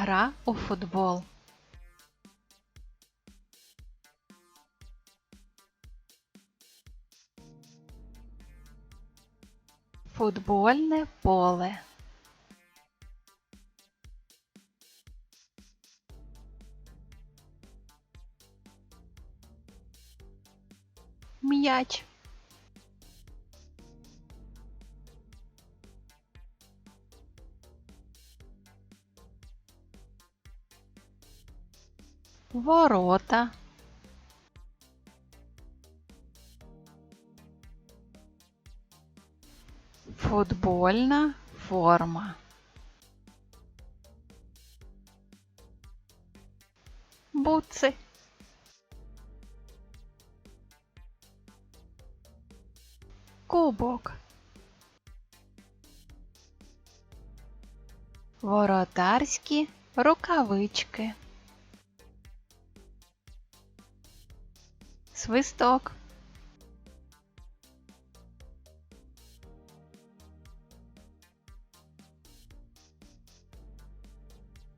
Гра у футбол. Футбольне поле. М'яч. Ворота. Футбольна форма. Буци. Кубок. Воротарські рукавички. Свисток.